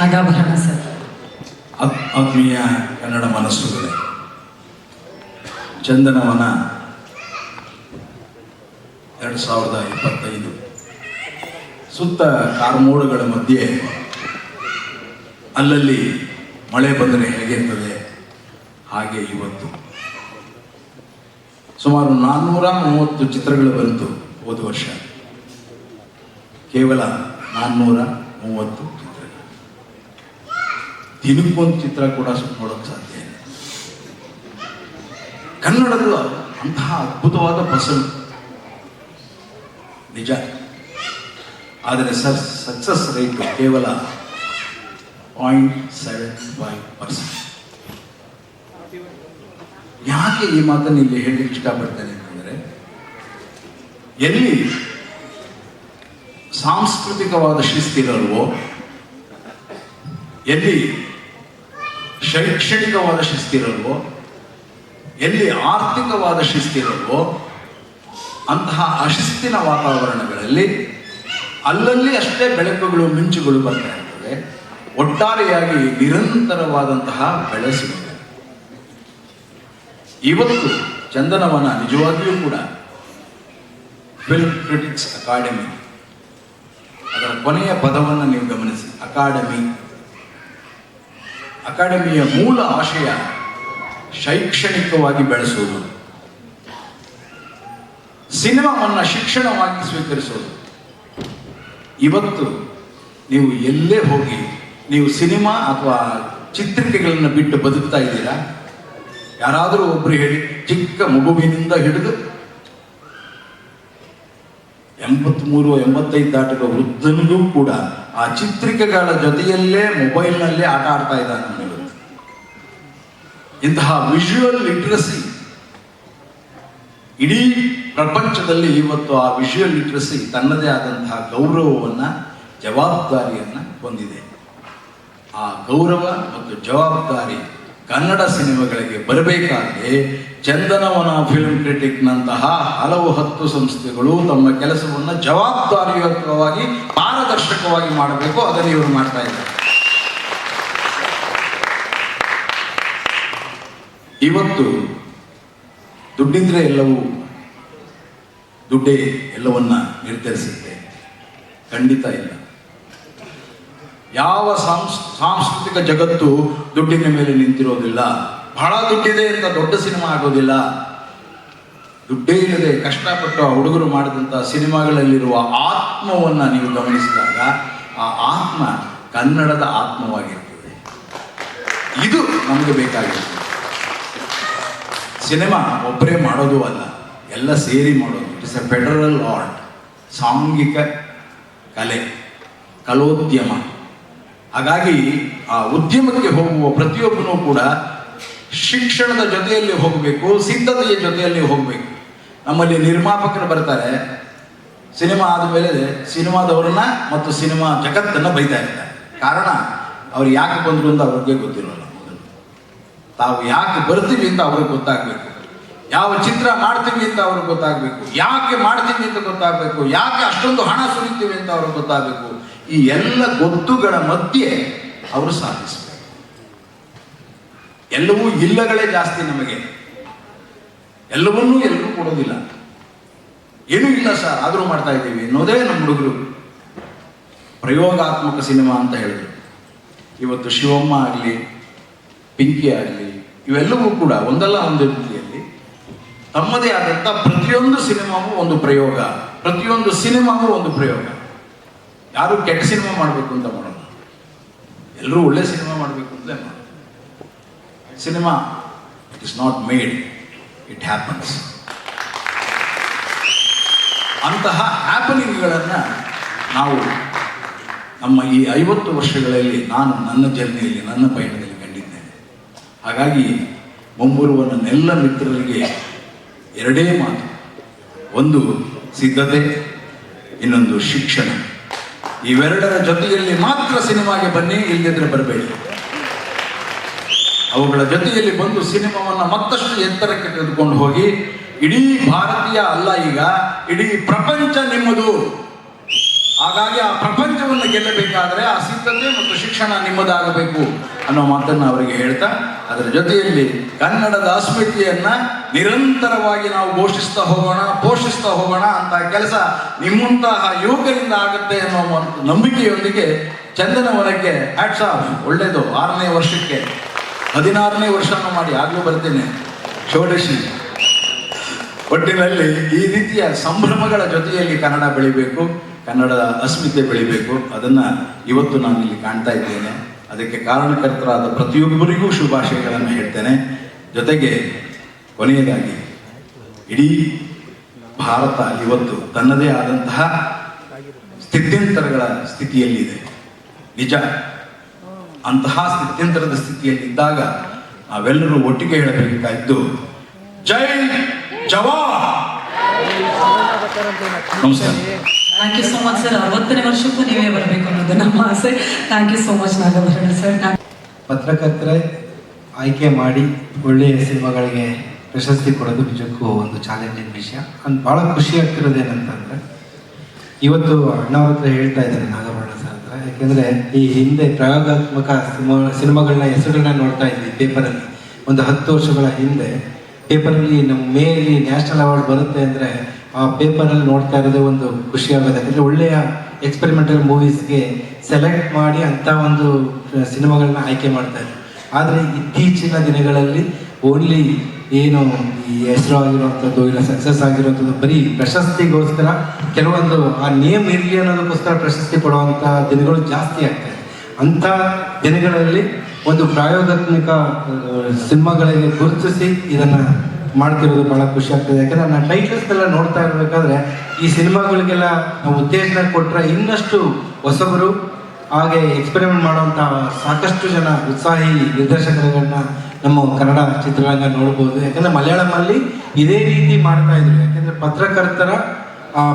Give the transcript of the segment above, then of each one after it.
Nagabharana sir. ಆತ್- ಆತ್ಮೀಯ ಕನ್ನಡ ಮನಸ್ಸುಗಳೇ, ಚಂದನವನ ಎರಡು ಸಾವಿರದ ಇಪ್ಪತ್ತೈದು. ಸುತ್ತ ಕಾರ್ಮೋಡುಗಳ ಮಧ್ಯೆ ಅಲ್ಲಲ್ಲಿ ಮಳೆ ಬಂದರೆ ಹೇಗಿರ್ತದೆ ಹಾಗೆ ಇವತ್ತು. ಸುಮಾರು ನಾನ್ನೂರ ಮೂವತ್ತು ಚಿತ್ರಗಳು ಬಂತು ಹೋದ ವರ್ಷ. ಕೇವಲ ನಾನ್ನೂರ ಮೂವತ್ತು. ದಿನಕ್ಕೊಂದು ಚಿತ್ರ ಕೂಡ ನೋಡೋಕೆ ಸಾಧ್ಯ ಇಲ್ಲ. ಕನ್ನಡದ ಅಂತಹ ಅದ್ಭುತವಾದ ಫಸಲು ನಿಜ. ಆದರೆ ಸರ್ ಸಕ್ಸಸ್ ರೇಟ್ ಕೇವಲ ಪಾಯಿಂಟ್ ಸೆವೆನ್ ಫೈವ್ ಪರ್ಸೆಂಟ್ ಯಾಕೆ ಈ ಮಾತನ್ನು ಇಲ್ಲಿ ಹೇಳಿ ಇಷ್ಟಪಡ್ತೇನೆ ಅಂತಂದರೆ, ಎಲ್ಲಿ ಸಾಂಸ್ಕೃತಿಕವಾದ ಶಿಸ್ತಿರಲ್ವೋ, ಎಲ್ಲಿ ಶೈಕ್ಷಣಿಕವಾದ ಶಿಸ್ತಿರಲ್ವೋ ಎಲ್ಲಿ ಆರ್ಥಿಕವಾದ ಶಿಸ್ತಿರಲ್ವೋ ಅಂತಹ ಅಶಿಸ್ತಿನ ವಾತಾವರಣಗಳಲ್ಲಿ ಅಲ್ಲಲ್ಲಿ ಅಷ್ಟೇ ಬೆಳಕುಗಳು, ಮಿಂಚುಗಳು ಬರ್ತಾ ಇರ್ತವೆ. ಒಟ್ಟಾರೆಯಾಗಿ ನಿರಂತರವಾದಂತಹ ಬೆಳೆ ಸಿಗುತ್ತೆ. ಇವತ್ತು ಚಂದನವನ ನಿಜವಾಗಿಯೂ ಕೂಡ ಫಿಲ್ಮ್ ಕ್ರಿಟಿಕ್ಸ್ ಅಕಾಡೆಮಿ ಅದರ ಕೊನೆಯ ಪದವನ್ನು ನೀವು ಗಮನಿಸಿ. ಅಕಾಡೆಮಿ ಅಕಾಡೆಮಿಯ ಮೂಲ ಆಶಯ ಶೈಕ್ಷಣಿಕವಾಗಿ ಬೆಳೆಸುವುದು. ಸಿನಿಮಾವನ್ನು ಶಿಕ್ಷಣವಾಗಿ ಸ್ವೀಕರಿಸೋದು ಇವತ್ತು ನೀವು ಎಲ್ಲೇ ಹೋಗಿ, ನೀವು ಸಿನಿಮಾ ಅಥವಾ ಚಿತ್ರಿಕೆಗಳನ್ನು ಬಿಟ್ಟು ಬದುಕ್ತಾ ಇದ್ದೀರಾ? ಯಾರಾದರೂ ಒಬ್ರು ಹೇಳಿ, ಚಿಕ್ಕ ಮಗುವಿನಿಂದ ಹಿಡಿದು ಎಂಬತ್ಮೂರು, ಎಂಬತ್ತೈದು ದಾಟಿದ ವೃದ್ಧನಿಗೂ ಕೂಡ ಆ ಚಿತ್ರಿಕೆಗಳ ಜೊತೆಯಲ್ಲೇ ಮೊಬೈಲ್ನಲ್ಲೇ ಆಟ ಆಡ್ತಾ ಇದ್ದಾನೆ ಇಂತಹ ವಿಜುವಲ್ ಲಿಟ್ರಸಿ ಇಡೀ ಪ್ರಪಂಚದಲ್ಲಿ ಇವತ್ತು ಆ ವಿಜುವಲ್ ಲಿಟ್ರಸಿ ತನ್ನದೇ ಆದಂತಹ ಗೌರವವನ್ನು, ಜವಾಬ್ದಾರಿಯನ್ನು ಹೊಂದಿದೆ. ಆ ಗೌರವ ಮತ್ತು ಜವಾಬ್ದಾರಿ ಕನ್ನಡ ಸಿನಿಮಾಗಳಿಗೆ ಬರಬೇಕಾದ್ರೆ ಚಂದನವನ ಫಿಲ್ಮ್ ಕ್ರಿಟಿಕ್ನಂತಹ ಹಲವು ಹತ್ತು ಸಂಸ್ಥೆಗಳು ತಮ್ಮ ಕೆಲಸವನ್ನು ಜವಾಬ್ದಾರಿಯುತವಾಗಿ ಪಾರದರ್ಶಕವಾಗಿ ಮಾಡಬೇಕು, ಅದನ್ನು ಇವರು ಮಾಡ್ತಾ ಇದ್ದಾರೆ. ಇವತ್ತು ದುಡ್ಡಿದ್ರೆ ಎಲ್ಲವೂ ದುಡ್ಡೇ ಎಲ್ಲವನ್ನ ನಿರ್ಧರಿಸುತ್ತೆ. ಖಂಡಿತ ಇಲ್ಲ. ಯಾವ ಸಾಂಸ್, ಸಾಂಸ್ಕೃತಿಕ ಜಗತ್ತು ದುಡ್ಡಿನ ಮೇಲೆ ನಿಂತಿರೋದಿಲ್ಲ. ಬಹಳ ದುಡ್ಡಿದೆ ಅಂತ ದೊಡ್ಡ ಸಿನಿಮಾ ಆಗೋದಿಲ್ಲ. ದುಡ್ಡೇ ಇಲ್ಲದೆ ಕಷ್ಟಪಟ್ಟು ಆ ಹುಡುಗರು ಮಾಡಿದಂಥ ಸಿನಿಮಾಗಳಲ್ಲಿರುವ ಆತ್ಮವನ್ನು ನೀವು ಗಮನಿಸಿದಾಗ ಆ ಆತ್ಮ ಕನ್ನಡದ ಆತ್ಮವಾಗಿರ್ತದೆ. ಇದು ನಮಗೆ ಬೇಕಾಗಿರ್ತದೆ. ಸಿನಿಮಾ ಒಬ್ಬರೇ ಮಾಡೋದು ಅಲ್ಲ, ಎಲ್ಲ ಸೇರಿ ಮಾಡೋದು. It is a federal art ಸಾಂಘಿಕ ಕಲೆ, ಕಲೋದ್ಯಮ. ಹಾಗಾಗಿ ಆ ಉದ್ಯಮಕ್ಕೆ ಹೋಗುವ ಪ್ರತಿಯೊಬ್ಬನೂ ಕೂಡ ಶಿಕ್ಷಣದ ಜೊತೆಯಲ್ಲಿ ಹೋಗಬೇಕು, ಸಿದ್ಧತೆಯ ಜೊತೆಯಲ್ಲಿ ಹೋಗಬೇಕು. ನಮ್ಮಲ್ಲಿ ನಿರ್ಮಾಪಕರು ಬರ್ತಾರೆ. ಸಿನಿಮಾ ಆದಮೇಲೆ ಸಿನಿಮಾದವರನ್ನ ಮತ್ತು ಸಿನಿಮಾ ಜಗತ್ತನ್ನು ಬೈತಾ ಇರ್ತಾರೆ. ಕಾರಣ, ಅವ್ರು ಯಾಕೆ ಬಂದರು ಅಂತ ಅವ್ರಿಗೆ ಗೊತ್ತಿರೋಲ್ಲ. ತಾವು ಯಾಕೆ ಬರ್ತೀವಿ ಅಂತ ಅವ್ರಿಗೆ ಗೊತ್ತಾಗಬೇಕು. ಯಾವ ಚಿತ್ರ ಮಾಡ್ತೀವಿ ಅಂತ ಅವ್ರಿಗೆ ಗೊತ್ತಾಗಬೇಕು. ಯಾಕೆ ಮಾಡ್ತೀವಿ ಅಂತ ಗೊತ್ತಾಗಬೇಕು. ಯಾಕೆ ಅಷ್ಟೊಂದು ಹಣ ಸುರಿತೀವಿ ಅಂತ ಅವ್ರಿಗೆ ಗೊತ್ತಾಗಬೇಕು. ಈ ಎಲ್ಲ ಗೊತ್ತುಗಳ ಮಧ್ಯೆ ಅವರು ಸಾಧಿಸಬೇಕು. ಎಲ್ಲವೂ ಇಲ್ಲಗಳೇ ಜಾಸ್ತಿ ನಮಗೆ. ಎಲ್ಲವನ್ನೂ ಎಲ್ಲರೂ ಕೊಡೋದಿಲ್ಲ. ಏನೂ ಇಲ್ಲ ಸರ್, ಆದರೂ ಮಾಡ್ತಾ ಇದ್ದೀವಿ ಅನ್ನೋದೇ ನಮ್ಮ ಹುಡುಗರು. ಪ್ರಯೋಗಾತ್ಮಕ ಸಿನಿಮಾ ಅಂತ ಹೇಳಿದ್ರು. ಇವತ್ತು ಶಿವಮ್ಮ ಆಗಲಿ, ಪಿಂಕಿ ಆಗಲಿ, ಇವೆಲ್ಲವೂ ಕೂಡ ಒಂದಲ್ಲ ಒಂದು ರೀತಿಯಲ್ಲಿ ತಮ್ಮದೇ ಆದಂಥ ಪ್ರತಿಯೊಂದು ಸಿನಿಮಾವೂ ಒಂದು ಪ್ರಯೋಗ. ಪ್ರತಿಯೊಂದು ಸಿನಿಮಾವೂ ಒಂದು ಪ್ರಯೋಗ. ಯಾರು ಕೆಟ್ಟ ಸಿನಿಮಾ ಮಾಡಬೇಕು ಅಂತ ಮಾಡೋಣ ಎಲ್ಲರೂ ಒಳ್ಳೆ ಸಿನಿಮಾ ಮಾಡಬೇಕು ಅಂತಲೇ ಮಾಡೋದು cinema it is not made it happens ಅಂತಹ ಹ್ಯಾಪನಿಂಗ್ಗಳನ್ನು ನಾವು ನಮ್ಮ ಈ ಐವತ್ತು ವರ್ಷಗಳಲ್ಲಿ ನಾನು ನನ್ನ ಜರ್ನಿಯಲ್ಲಿ, ನನ್ನ ಪಯಣದಲ್ಲಿ ಕಂಡಿದ್ದೇನೆ. ಹಾಗಾಗಿ ಮುಂಬರುವ ನನ್ನೆಲ್ಲ ಮಿತ್ರರಿಗೆ ಎರಡೇ ಮಾತು. ಒಂದು ಸಿದ್ಧತೆ, ಇನ್ನೊಂದು ಶಿಕ್ಷಣ. ಇವೆರಡರ ಜೊತೆಯಲ್ಲಿ ಮಾತ್ರ ಸಿನಿಮಾಗೆ ಬನ್ನಿ ಇಲ್ಲದಿದ್ದರೆ ಬರಬೇಡಿ. ಅವುಗಳ ಜೊತೆಯಲ್ಲಿ ಬಂದು ಸಿನಿಮಾವನ್ನು ಮತ್ತಷ್ಟು ಎತ್ತರಕ್ಕೆ ತೆಗೆದುಕೊಂಡು ಹೋಗಿ, ಇಡೀ ಭಾರತೀಯ ಅಲ್ಲ ಈಗ, ಇಡೀ ಪ್ರಪಂಚ ನಿಮ್ಮದು. ಹಾಗಾಗಿ ಆ ಪ್ರಪಂಚವನ್ನು ಗೆಲ್ಲಬೇಕಾದರೆ ಆ ಸಿದ್ಧತೆ ಮತ್ತು ಶಿಕ್ಷಣ ನಿಮ್ಮದಾಗಬೇಕು ಅನ್ನೋ ಮಾತನ್ನು ಅವರಿಗೆ ಹೇಳ್ತಾ, ಅದರ ಜೊತೆಯಲ್ಲಿ ಕನ್ನಡದ ಅಸ್ಮಿತೆಯನ್ನ ನಿರಂತರವಾಗಿ ನಾವು ಘೋಷಿಸ್ತಾ ಹೋಗೋಣ, ಪೋಷಿಸ್ತಾ ಹೋಗೋಣ ಅಂತ ಕೆಲಸ ನಿಮ್ಮಂತಹ ಯುವಕರಿಂದ ಆಗುತ್ತೆ ಅನ್ನೋ ನಂಬಿಕೆಯೊಂದಿಗೆ ಚಂದನವನಕ್ಕೆ ಹ್ಯಾಟ್ಸ್ ಆಫ್ ಒಳ್ಳೆಯದು, ಆರನೇ ವರ್ಷಕ್ಕೆ. ಹದಿನಾರನೇ ವರ್ಷನೂ ಮಾಡಿ, ಆಗಲೂ ಬರ್ತೇನೆ, ಷೋಡಶಿ. ಒಟ್ಟಿನಲ್ಲಿ ಈ ರೀತಿಯ ಸಂಭ್ರಮಗಳ ಜೊತೆಯಲ್ಲಿ ಕನ್ನಡ ಬೆಳಿಬೇಕು, ಕನ್ನಡದ ಅಸ್ಮಿತೆ ಬೆಳಿಬೇಕು, ಅದನ್ನ ಇವತ್ತು ನಾನು ಇಲ್ಲಿ ಕಾಣ್ತಾ ಇದ್ದೇನೆ. ಅದಕ್ಕೆ ಕಾರಣಕರ್ತರಾದ ಪ್ರತಿಯೊಬ್ಬರಿಗೂ ಶುಭಾಶಯಗಳನ್ನು ಹೇಳ್ತೇನೆ. ಜೊತೆಗೆ ಕೊನೆಯದಾಗಿ, ಇಡೀ ಭಾರತ ಇವತ್ತು ತನ್ನದೇ ಆದಂತಹ ಸ್ಥಿತ್ಯಂತರಗಳ ಸ್ಥಿತಿಯಲ್ಲಿದೆ. ನಿಜ. ಅಂತಹ ಸ್ಥಿತ್ಯಂತರದ ಸ್ಥಿತಿಯಲ್ಲಿದ್ದಾಗ ನಾವೆಲ್ಲರೂ ಒಟ್ಟಿಗೆ ಹೇಳಬೇಕಾಯಿತು ಜೈ ಜವಾನ್! ನಮಸ್ಕಾರ. Thank you so much sir ಅರವತ್ತನೇ ವರ್ಷಕ್ಕೂ ನೀವೇ ಬರಬೇಕು ಅನ್ನೋದು ನಮ್ಮ ಆಸೆ. Thank you so much Nagabharana sir ಪತ್ರಕರ್ತರೇ ಆಯ್ಕೆ ಮಾಡಿ ಒಳ್ಳೆಯ ಸಿನಿಮಾಗಳಿಗೆ ಪ್ರಶಸ್ತಿ ಕೊಡೋದು ನಿಜಕ್ಕೂ ಒಂದು ಚಾಲೆಂಜಿಂಗ್ ವಿಷಯ. ಅಂದ್ ಭಾಳ ಖುಷಿ ಆಗ್ತಿರೋದು ಏನಂತಂದರೆ ಇವತ್ತು ಅಣ್ಣವ್ರ ಹತ್ರ ಹೇಳ್ತಾ ಇದ್ದಾರೆ ನಾಗಭರಣ. ಯಾಕೆಂದರೆ ಈ ಹಿಂದೆ ಪ್ರಯೋಗಾತ್ಮಕ ಸಿನಿಮಾ ಸಿನಿಮಾಗಳನ್ನ ಹೆಸರುಗಳನ್ನ ನೋಡ್ತಾ ಇದ್ವಿ ಪೇಪರಲ್ಲಿ. ಒಂದು ಹತ್ತು ವರ್ಷಗಳ ಹಿಂದೆ ಪೇಪರಲ್ಲಿ ನಮ್ಮ ಮೇಲಿ ನ್ಯಾಷನಲ್ ಅವಾರ್ಡ್ ಬರುತ್ತೆ ಅಂದರೆ ಆ ಪೇಪರಲ್ಲಿ ನೋಡ್ತಾ ಇರೋದೇ ಒಂದು ಖುಷಿ ಆಗೋದು. ಯಾಕಂದರೆ ಒಳ್ಳೆಯ ಎಕ್ಸ್ಪೆರಿಮೆಂಟಲ್ ಮೂವೀಸ್ಗೆ ಸೆಲೆಕ್ಟ್ ಮಾಡಿ ಅಂಥ ಒಂದು ಸಿನಿಮಾಗಳನ್ನ ಆಯ್ಕೆ ಮಾಡ್ತಾ ಇದ್ರು. ಆದರೆ ಇತ್ತೀಚಿನ ದಿನಗಳಲ್ಲಿ ಓನ್ಲಿ ಏನು ಈ ಹೆಸರು ಆಗಿರುವಂಥದ್ದು ಇಲ್ಲ ಸಕ್ಸಸ್ ಆಗಿರುವಂಥದ್ದು, ಬರೀ ಪ್ರಶಸ್ತಿಗೋಸ್ಕರ ಕೆಲವೊಂದು ಆ ನೇಮ್ ಇರಲಿ ಅನ್ನೋದಕ್ಕೋಸ್ಕರ ಪ್ರಶಸ್ತಿ ಕೊಡುವಂಥ ದಿನಗಳು ಜಾಸ್ತಿ ಆಗ್ತದೆ ಅಂಥ ದಿನಗಳಲ್ಲಿ ಒಂದು ಪ್ರಾಯೋಗಾತ್ಮಕ ಸಿನಿಮಾಗಳಿಗೆ ಗುರುತಿಸಿ ಇದನ್ನು ಮಾಡ್ತಿರೋದು ಭಾಳ ಖುಷಿ ಆಗ್ತದೆ. ಯಾಕಂದ್ರೆ ನಾನು ಟೈಟಲ್ಸ್ ಎಲ್ಲ ನೋಡ್ತಾ ಇರಬೇಕಾದ್ರೆ ಈ ಸಿನಿಮಾಗಳಿಗೆಲ್ಲ ನಾವು ಉತ್ತೇಜನ ಕೊಟ್ಟರೆ ಇನ್ನಷ್ಟು ಹೊಸಬರು ಹಾಗೆ ಎಕ್ಸ್ಪೆರಿಮೆಂಟ್ ಮಾಡುವಂಥ ಸಾಕಷ್ಟು ಜನ ಉತ್ಸಾಹಿ ನಿರ್ದೇಶಕರುಗಳನ್ನ ನಮ್ಮ ಕನ್ನಡ ಚಿತ್ರರಂಗ ನೋಡ್ಬೋದು. ಯಾಕಂದ್ರೆ ಮಲಯಾಳಮಲ್ಲಿ ಇದೇ ರೀತಿ ಮಾಡ್ತಾ ಇದ್ರು. ಯಾಕಂದ್ರೆ ಪತ್ರಕರ್ತರ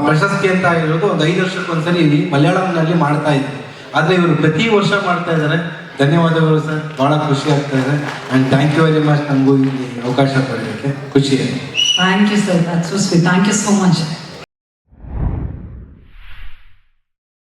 ಪ್ರಶಸ್ತಿ ಅಂತ ಇರೋದು ಒಂದು ಐದು ವರ್ಷಕ್ಕೊಂದ್ಸರಿ ಇಲ್ಲಿ ಮಲಯಾಳಂನಲ್ಲಿ ಮಾಡ್ತಾ ಇದ್ರು. ಆದರೆ ಇವರು ಪ್ರತಿ ವರ್ಷ ಮಾಡ್ತಾ ಇದ್ದಾರೆ ಧನ್ಯವಾದಗಳು ಸರ್. ಭಾಳ ಖುಷಿ ಆಗ್ತಾ ಇದೆ. And thank you very much ನಮಗೂ ಇಲ್ಲಿ ಅವಕಾಶ ಪಡೆಯೋಕ್ಕೆ ಖುಷಿ thank you sir thank you so much